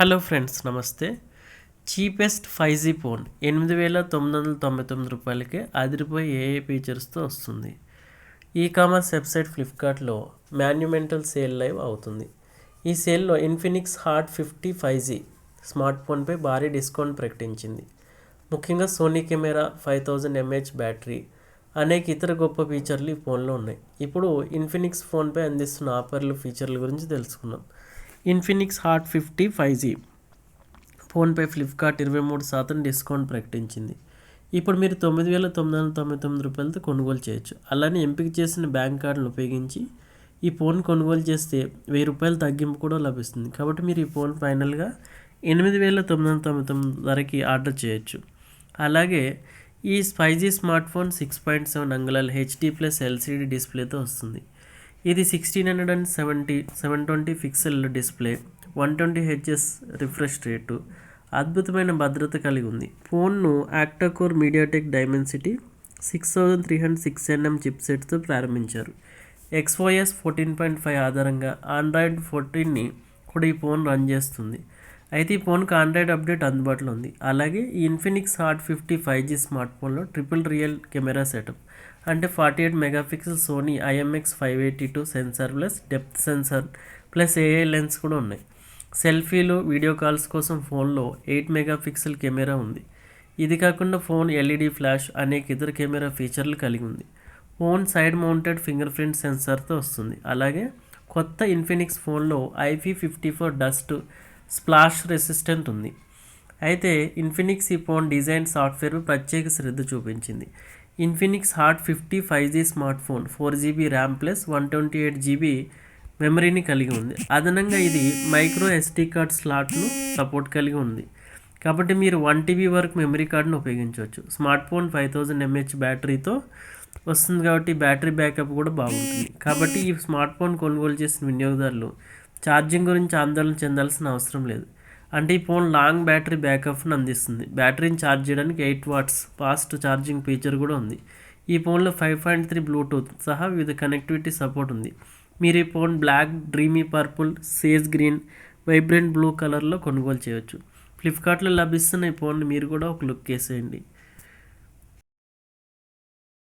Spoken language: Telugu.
హలో ఫ్రెండ్స్ నమస్తే. చీపెస్ట్ ఫైవ్ జీ ఫోన్ ఎనిమిది వేల తొమ్మిది వందల తొంభై తొమ్మిది రూపాయలకే అదిరిపోయి ఏఏ ఫీచర్స్తో వస్తుంది. ఈ కామర్స్ వెబ్సైట్ ఫ్లిప్కార్ట్లో మాన్యుమెంటల్ సేల్ లైవ్ అవుతుంది. ఈ సేల్లో Infinix hot fifty five G smart ఫోన్పై భారీ డిస్కౌంట్ ప్రకటించింది. ముఖ్యంగా Sony camera five thousand M H battery అనేక ఇతర గొప్ప ఫీచర్లు ఈ ఫోన్లో ఉన్నాయి. ఇప్పుడు ఇన్ఫినిక్స్ ఫోన్పై అందిస్తున్న ఆఫర్లు ఫీచర్ల గురించి తెలుసుకుందాం. Infinix hot fifty five G. ఫోన్పై Flipkart ఇరవై మూడు శాతం డిస్కౌంట్ ప్రకటించింది. ఇప్పుడు మీరు తొమ్మిది వేల తొమ్మిది వందల తొంభై తొమ్మిది రూపాయలతో కొనుగోలు చేయొచ్చు. అలానే ఎంపిక చేసిన బ్యాంక్ కార్డును ఉపయోగించి ఈ ఫోన్ కొనుగోలు చేస్తే వెయ్యి రూపాయల తగ్గింపు కూడా లభిస్తుంది. కాబట్టి మీరు ఈ ఫోన్ ఫైనల్గా ఎనిమిది వేల తొమ్మిది వందల తొంభై తొమ్మిది ధరకి ఆర్డర్ చేయొచ్చు. అలాగే ఈ five G smart phone six point seven అంగుళాల హెచ్డీ ప్లస్ ఎల్సీడీ డిస్ప్లేతో వస్తుంది. ఇది sixteen hundred and seventy seven twenty pixel display one twenty H S refresh rate అద్భుతమైన భద్రత కలిగి ఉంది. ఫోన్ను octacore MediaTek Dimensity six thousand three hundred six NM చిప్సెట్తో ప్రారంభించారు. ఎక్స్ఓఎస్ ఫోర్టీన్ పాయింట్ ఫైవ్ ఆధారంగా ఆండ్రాయిడ్ ఫోర్టీన్ని కూడా ఈ ఫోన్ రన్ చేస్తుంది. అయితే ఈ ఫోన్కి ఆండ్రాయిడ్ అప్డేట్ అందుబాటులో ఉంది. అలాగే ఈ Infinix hot fifty five G smart ఫోన్లో ట్రిపుల్ రియల్ కెమెరా సెటప్ అంటే forty eight megapixel Sony IMX five eighty two sensor plus depth sensor plus AI lens కూడా ఉన్నాయి. సెల్ఫీలు వీడియో కాల్స్ కోసం ఫోన్లో ఎయిట్ మెగాపిక్సెల్ కెమెరా ఉంది. ఇది కాకుండా ఫోన్ ఎల్ఈడి ఫ్లాష్ అనేక ఇతర కెమెరా ఫీచర్లు కలిగి ఉంది. Phone side mounted finger print సెన్సార్తో వస్తుంది. అలాగే కొత్త ఇన్ఫినిక్స్ ఫోన్లో IP fifty four dust splash resistant ఉంది. అయితే ఇన్ఫినిక్స్ ఈ ఫోన్ డిజైన్ సాఫ్ట్వేర్ ప్రత్యేక శ్రద్ధ చూపించింది. Infinix hot fifty five G smart phone four GB RAM plus one twenty eight GB మెమరీని కలిగి ఉంది. అదనంగా ఇది మైక్రో ఎస్టీ కార్డ్ స్లాట్ను సపోర్ట్ కలిగి ఉంది. కాబట్టి మీరు వన్ టీబీ వరకు మెమరీ కార్డును ఉపయోగించవచ్చు. Smart phone five thousand M H బ్యాటరీతో వస్తుంది కాబట్టి బ్యాటరీ బ్యాకప్ కూడా బాగుంటుంది. కాబట్టి ఈ స్మార్ట్ ఫోన్ కొనుగోలు చేసిన వినియోగదారులు ఛార్జింగ్ గురించి ఆందోళన చెందాల్సిన అవసరం లేదు. అంటే ఈ ఫోన్ లాంగ్ బ్యాటరీ బ్యాకప్ను అందిస్తుంది. బ్యాటరీని ఛార్జ్ చేయడానికి eight watts fast charging feature కూడా ఉంది. ఈ ఫోన్లో ఫైవ్ పాయింట్ త్రీ బ్లూటూత్ సహా వివిధ కనెక్టివిటీ సపోర్ట్ ఉంది. మీరు ఈ phone black dreamy purple sage green vibrant blue కలర్లో కొనుగోలు చేయవచ్చు ఫ్లిప్కార్ట్లో లభిస్తున్న ఈ ఫోన్ మీరు కూడా ఒక లుక్ వేసేయండి.